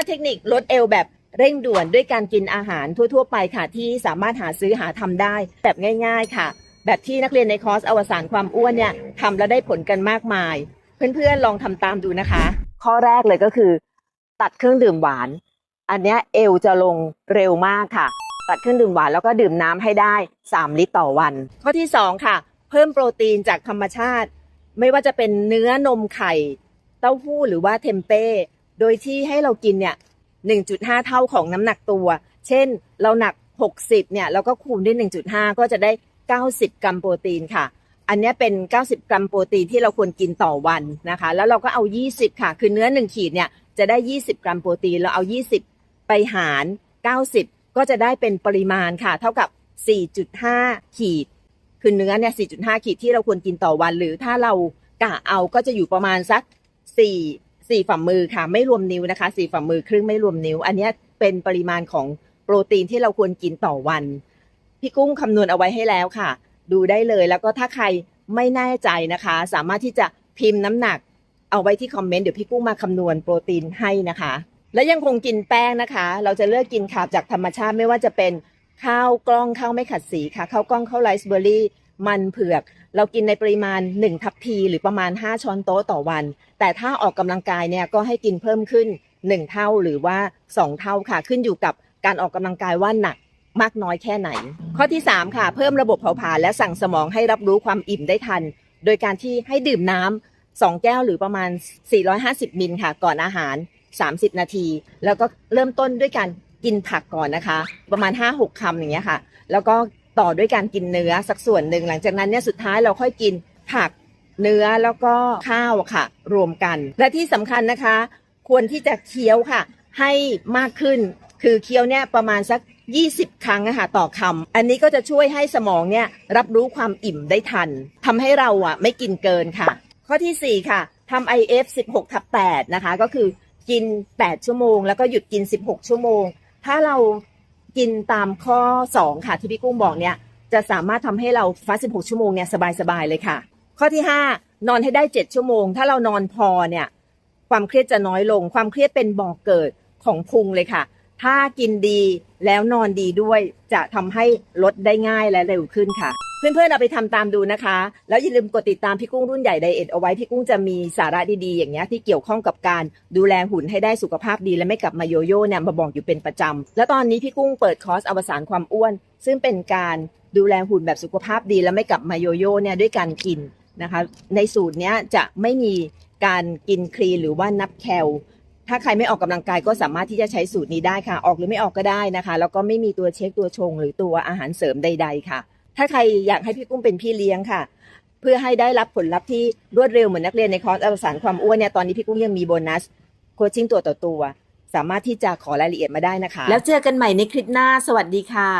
5เทคนิคลดเอวแบบเร่งด่วนด้วยการกินอาหารทั่ว ๆ ไปค่ะ ที่สามารถหาซื้อหาทำได้แบบง่าย ๆ ค่ะ แบบที่นักเรียนในคอร์สอวสานความอ้วนเนี่ยทำแล้วได้ผลกันมากมาย เพื่อนๆลองทำตามดูนะคะ ข้อแรกเลยก็คือ ตัดเครื่องดื่มหวาน อันนี้เอวจะลงเร็วมากค่ะ ตัดเครื่องดื่มหวานแล้วก็ดื่มน้ำให้ได้ 3 ลิตรต่อวัน ข้อที่ 2 ค่ะ เพิ่มโปรตีนจากธรรมชาติ ไม่ว่าจะเป็นเนื้อนมไข่ เต้าหู้หรือว่าเทมเป้ โดยที่ให้เรากินเนี่ย 1.5 เท่าของน้ำหนักตัว เช่น เราหนัก 60 เนี่ยเราก็คูณด้วย 1.5 ก็จะได้ 90 กรัมโปรตีนค่ะ อันนี้เป็น 90 กรัมโปรตีนที่เราควรกินต่อวันนะคะ แล้วเราก็เอา 20 ค่ะ คือเนื้อ 1 ขีดเนี่ยจะได้ 20 กรัมโปรตีน เราเอา 20 ไปหาร 90 ก็จะได้เป็นปริมาณค่ะ เท่ากับ 4.5 ขีด คือเนื้อเนี่ย 4.5 ขีดที่เราควรกินต่อวัน หรือถ้าเรากะเอาก็จะอยู่ประมาณสัก 4 4ฝ่ามือค่ะ ไม่รวมนิ้วนะคะ4ฝ่ามือครึ่งไม่รวมนิ้ว อันนี้เป็นปริมาณของโปรตีนที่เราควรกินต่อวัน พี่กุ้งคำนวณเอาไว้ให้แล้วค่ะ ดูได้เลยแล้วก็ถ้าใครไม่แน่ใจนะคะ สามารถที่จะพิมพ์น้ำหนัก เอาไว้ที่คอมเมนต์เดี๋ยวพี่กุ้งมาคำนวณโปรตีนให้นะคะ และยังคงกินแป้งนะคะ เราจะเลือกกินคาร์บจากธรรมชาติไม่ว่าจะเป็นข้าวกล้องข้าวไม่ขัดสีค่ะข้าวกล้องข้าวไรซ์เบอร์รี่ มันเผือก เรากินในปริมาณ 1 ทัพพีหรือประมาณ 5 ช้อนโต๊ะต่อวัน แต่ถ้าออกกำลังกายเนี่ยก็ให้กินเพิ่มขึ้น 1 เท่าหรือว่า 2 เท่าค่ะ ขึ้นอยู่กับการออกกำลังกายว่าหนักมากน้อยแค่ไหน ข้อที่ 3 ค่ะ เพิ่มระบบเผาผลาญและสั่งสมองให้รับรู้ความอิ่มได้ทัน โดยการที่ให้ดื่มน้ำ2แก้วหรือประมาณ 450 มิลค่ะ ก่อนอาหาร 30 นาที แล้วก็เริ่มต้นด้วยการกินผักก่อนนะคะ ประมาณ 5-6 คำอย่างเงี้ยค่ะ แล้วก็ ต่อด้วยการกินเนื้อสักส่วนหนึ่งหลังจากนั้นเนี่ยสุดท้ายเราค่อยกินผักเนื้อแล้วก็ข้าวค่ะ รวมกัน และที่สำคัญนะคะ ควรที่จะเคี้ยวค่ะ ให้มากขึ้น คือเคี้ยวเนี่ยประมาณสัก 20 ครั้งอะคะต่อคำอันนี้ก็จะช่วยให้สมองเนี่ยรับรู้ความอิ่มได้ทันทำให้เราอะไม่กินเกินค่ะ ข้อทีสี่ 4 ค่ะทำ IF 16ทับ8นะคะ ก็คือกิน 8 ชั่วโมง แล้วก็หยุดกิน 16 ชั่วโมง ถ้าเรา กินตามข้อ 2 ค่ะ ที่พี่กุ้งบอกเนี่ย จะสามารถทำให้เราฟาส16 ชั่วโมงเนี่ยสบาย ๆ เลยค่ะ ข้อที่ 5 นอนให้ได้ 7 ชั่วโมง ถ้าเรานอนพอเนี่ย ความเครียดจะน้อยลง ความเครียดเป็นบ่อกเกิดของพุงเลยค่ะ ถ้ากินดีแล้วนอนดีด้วยจะทำให้ลดได้ง่ายและเร็วขึ้นค่ะ เพื่อนๆเอาไปทำตามดูนะคะ แล้วอย่าลืมกดติดตามพี่กุ้งรุ่นใหญ่ไดเอทเอาไว้พี่กุ้งจะมีสาระดีๆอย่างเงี้ยที่เกี่ยวข้องกับการดูแลหุ่นให้ได้สุขภาพดีและไม่กลับมาโยโย่เนี่ยมาบอกอยู่เป็นประจำแล้วตอนนี้พี่กุ้งเปิดคอร์สอวสานความอ้วน ซึ่งเป็นการดูแลหุ่นแบบสุขภาพดี และไม่กลับมาโยโย่เนี่ยด้วยการกินนะคะ ในสูตรเนี้ยจะไม่มีการกินคลีนหรือว่านับแคลถ้าใครไม่ออกกำลังกายก็สามารถที่จะใช้สูตรนี้ได้ค่ะ ออกหรือไม่ออกก็ได้นะคะ แล้วก็ไม่มีตัวเช็คตัวชง หรือตัวอาหารเสริมใด ๆ ค่ะ ถ้าใครอยากให้พี่กุ้งเป็นพี่เลี้ยงค่ะ เพื่อให้ได้รับผลลัพธ์ที่รวดเร็วเหมือนนักเรียนในคอร์สอวสานความอ้วนเนี่ยตอนนี้พี่กุ้งยังมีโบนัสโคชชิ่งตัวต่อตัว สามารถที่จะขอรายละเอียดมาได้นะคะ แล้วเจอกันใหม่ในคลิปหน้า สวัสดีค่ะ